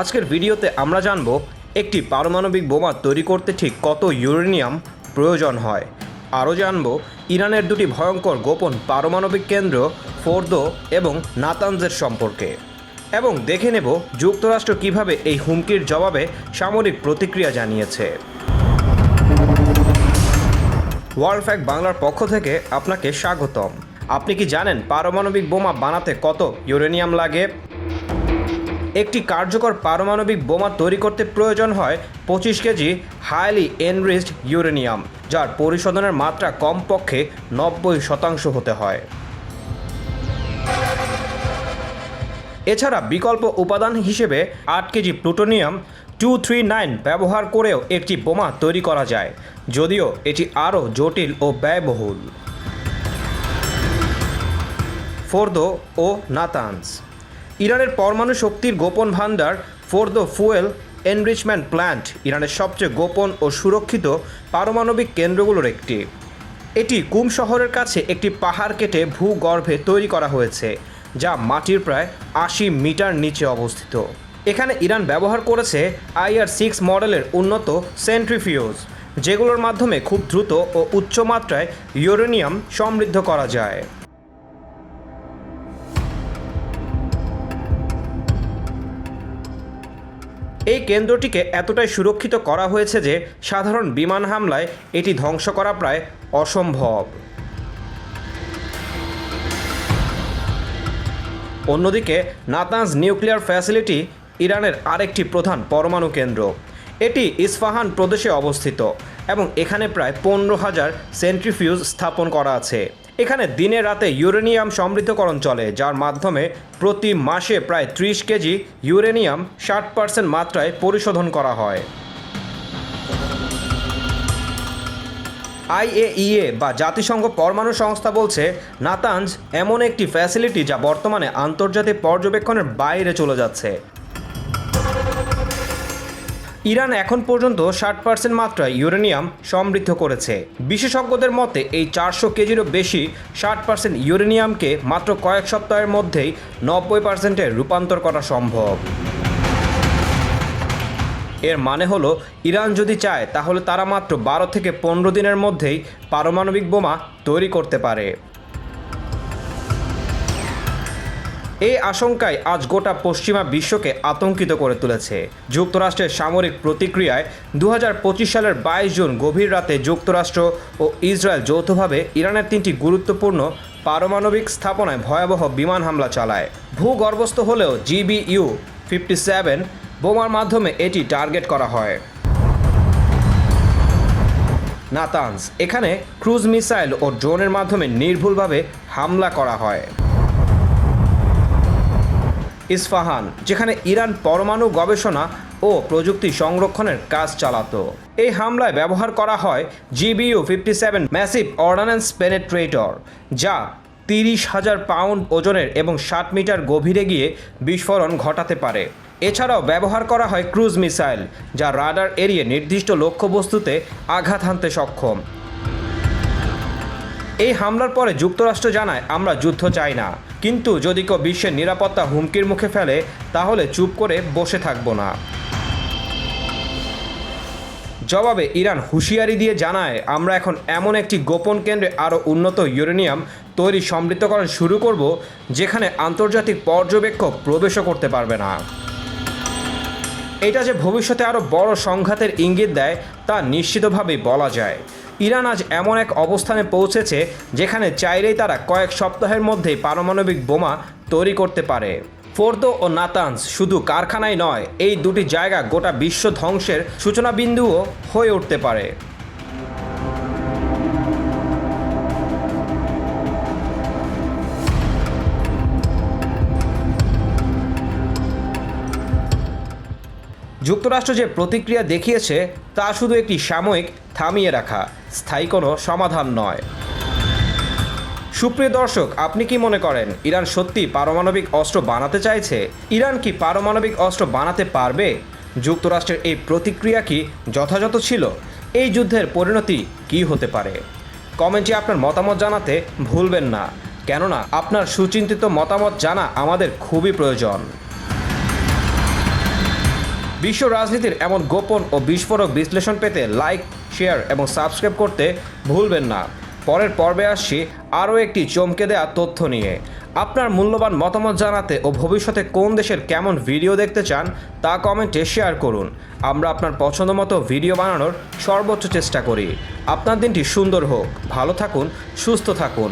আজকের ভিডিওতে আমরা জানব একটি পারমাণবিক বোমা তৈরি করতে ঠিক কত ইউরেনিয়াম প্রয়োজন হয়। আরও জানব ইরানের দুটি ভয়ঙ্কর গোপন পারমাণবিক কেন্দ্র ফোর্দো এবং নাতানজের সম্পর্কে। এবং দেখে নেব যুক্তরাষ্ট্র কীভাবে এই হুমকির জবাবে সামরিক প্রতিক্রিয়া জানিয়েছে। ওয়ার্ল্ড ফ্যাক্ট বাংলার পক্ষ থেকে আপনাকে স্বাগতম। আপনি কি জানেন পারমাণবিক বোমা বানাতে কত ইউরেনিয়াম লাগে? একটি কার্যকর পারমাণবিক বোমা তৈরি করতে প্রয়োজন হয় পঁচিশ কেজি হাইলি এনরিচড ইউরেনিয়াম, যার পরিশোধনের মাত্রা কমপক্ষে নব্বই শতাংশ হতে হয়। এছাড়া বিকল্প উপাদান হিসেবে আট KG plutonium two three nine ব্যবহার করেও একটি বোমা তৈরি করা যায়, যদিও এটি আরও জটিল ও ব্যয়বহুল। ফোর্দো ও নাতানস ইরানের পরমাণু শক্তির গোপন ভান্ডার দ্য ফুয়েল এনরিচমেন্ট প্ল্যান্ট, ইরানের সবচেয়ে গোপন ও সুরক্ষিত পারমাণবিক কেন্দ্রগুলোর একটি। এটি কুম শহরের কাছে একটি পাহাড় কেটে ভূগর্ভে তৈরি করা হয়েছে, যা মাটির প্রায় আশি মিটার নিচে অবস্থিত। এখানে ইরান ব্যবহার করেছে আইআর সিক্স মডেলের উন্নত সেন্ট্রিফিউজ, যেগুলোর মাধ্যমে খুব দ্রুত ও উচ্চমাত্রায় ইউরেনিয়াম সমৃদ্ধ করা যায়। এই কেন্দ্রটিকে এতটাই সুরক্ষিত করা হয়েছে যে সাধারণ বিমান হামলায় এটি ধ্বংস করা প্রায় অসম্ভব। অন্যদিকে নাতাজ নিউক্লিয়ার ফ্যাসিলিটি ইরানের আরেকটি প্রধান পরমাণু কেন্দ্র। এটি ইস্ফাহান প্রদেশে অবস্থিত এবং এখানে প্রায় পনেরো হাজার সেন্ট্রিফিউজ স্থাপন করা আছে। এখানে দিনে রাতে ইউরেনিয়াম সমৃদ্ধকরণ চলে, যার মাধ্যমে প্রতি মাসে প্রায় ত্রিশ কেজি ইউরেনিয়াম ষাট পার্সেন্ট মাত্রায় পরিশোধন করা হয়। আইএইএ বা জাতিসংঘ পরমাণু সংস্থা বলছে নাতানজ এমন একটি ফ্যাসিলিটি যা বর্তমানে আন্তর্জাতিক পর্যবেক্ষণের বাইরে চলে যাচ্ছে। ইরান এখন পর্যন্ত ষাট পার্সেন্ট মাত্রায় ইউরেনিয়াম সমৃদ্ধ করেছে। বিশেষজ্ঞদের মতে, এই চারশো কেজিরও বেশি ষাট পার্সেন্ট ইউরেনিয়ামকে মাত্র কয়েক সপ্তাহের মধ্যেই নব্বই পার্সেন্টে রূপান্তর করা সম্ভব। এর মানে হলো, ইরান যদি চায়, তাহলে তারা মাত্র বারো থেকে পনেরো দিনের মধ্যেই পারমাণবিক বোমা তৈরি করতে পারে। এই আশঙ্কায় আজ গোটা পশ্চিমা বিশ্বকে আতঙ্কিত করে তুলেছে। যুক্তরাষ্ট্রের সামরিক প্রতিক্রিয়ায় দু হাজার পঁচিশ সালের বাইশ জুন গভীর রাতে যুক্তরাষ্ট্র ও ইসরায়েল যৌথভাবে ইরানের তিনটি গুরুত্বপূর্ণ পারমাণবিক স্থাপনায় ভয়াবহ বিমান হামলা চালায়। ভূগর্ভস্থ হলেও জিবিইউ ফিফটি সেভেন বোমার মাধ্যমে এটি টার্গেট করা হয়। নাতানস এখানে ক্রুজ মিসাইল ও ড্রোনের মাধ্যমে নির্ভুলভাবে হামলা করা হয়। ইস্ফাহান, যেখানে ইরান পরমাণু গবেষণা ও প্রযুক্তি সংরক্ষণের কাজ চালাতো। এই হামলায় ব্যবহার করা হয় GBU fifty seven massive ordnance penetrator, যা তিরিশ হাজার পাউন্ড ওজনের এবং ষাট মিটার গভীরে গিয়ে বিস্ফোরণ ঘটাতে পারে। এছাড়াও ব্যবহার করা হয় ক্রুজ মিসাইল, যা রাডার এরিয়ে নির্দিষ্ট লক্ষ্যবস্তুতে আঘাত হানতে সক্ষম। এই হামলার পরে যুক্তরাষ্ট্র জানায়, আমরা যুদ্ধ চাই না। কিন্তু যদি কেউ বিশ্বের নিরাপত্তা হুমকির মুখে ফেলে, তাহলে চুপ করে বসে থাকব না। জবাবে ইরান হুঁশিয়ারি দিয়ে জানায়, আমরা এখন এমন একটি গোপন কেন্দ্রে আরও উন্নত ইউরেনিয়াম তৈরি সমৃদ্ধকরণ শুরু করব, যেখানে আন্তর্জাতিক পর্যবেক্ষক প্রবেশও করতে পারবে না। এটা যে ভবিষ্যতে আরও বড় সংঘাতের ইঙ্গিত দেয়, তা নিশ্চিতভাবেই বলা যায়। ইরান আজ এমন এক অবস্থানে পৌঁছেছে যেখানে চাইলেই তারা কয়েক সপ্তাহের মধ্যেই পারমাণবিক বোমা তৈরি করতে পারে। ফোর্দো ও নাতানস শুধু কারখানায় নয়, এই দুটি জায়গা গোটা বিশ্ব ধ্বংসের সূচনাবিন্দুও হয়ে উঠতে পারে। যুক্তরাষ্ট্র যে প্রতিক্রিয়া দেখিয়েছে, তা শুধু একটি সাময়িক থামিয়ে রাখা। স্থায়ী কোনো সমাধান নয়। সুপ্রিয় দর্শক, আপনি কি মনে করেন, ইরান সত্যি পারমাণবিক অস্ত্র বানাতে চাইছে? ইরান কি পারমাণবিক অস্ত্র বানাতে পারবে? যুক্তরাষ্ট্রের এই প্রতিক্রিয়া কি যথাযথ ছিল? এই যুদ্ধের পরিণতি কি হতে পারে? কমেন্টে আপনার মতামত জানাতে ভুলবেন না। কেননা, আপনার সুচিন্তিত মতামত জানা আমাদের খুবই প্রয়োজন। বিশ্ব রাজনীতির এমন গোপন ও বিস্ফোরক বিশ্লেষণ পেতে লাইক, শেয়ার এবং সাবস্ক্রাইব করতে ভুলবেন না। পরের পর্বে আসছি আরও একটি চমকে দেওয়া তথ্য নিয়ে। আপনার মূল্যবান মতামত জানাতে ও ভবিষ্যতে কোন দেশের কেমন ভিডিও দেখতে চান তা কমেন্টে শেয়ার করুন। আমরা আপনার পছন্দ মতো ভিডিও বানানোর সর্বোচ্চ চেষ্টা করি। আপনার দিনটি সুন্দর হোক। ভালো থাকুন, সুস্থ থাকুন।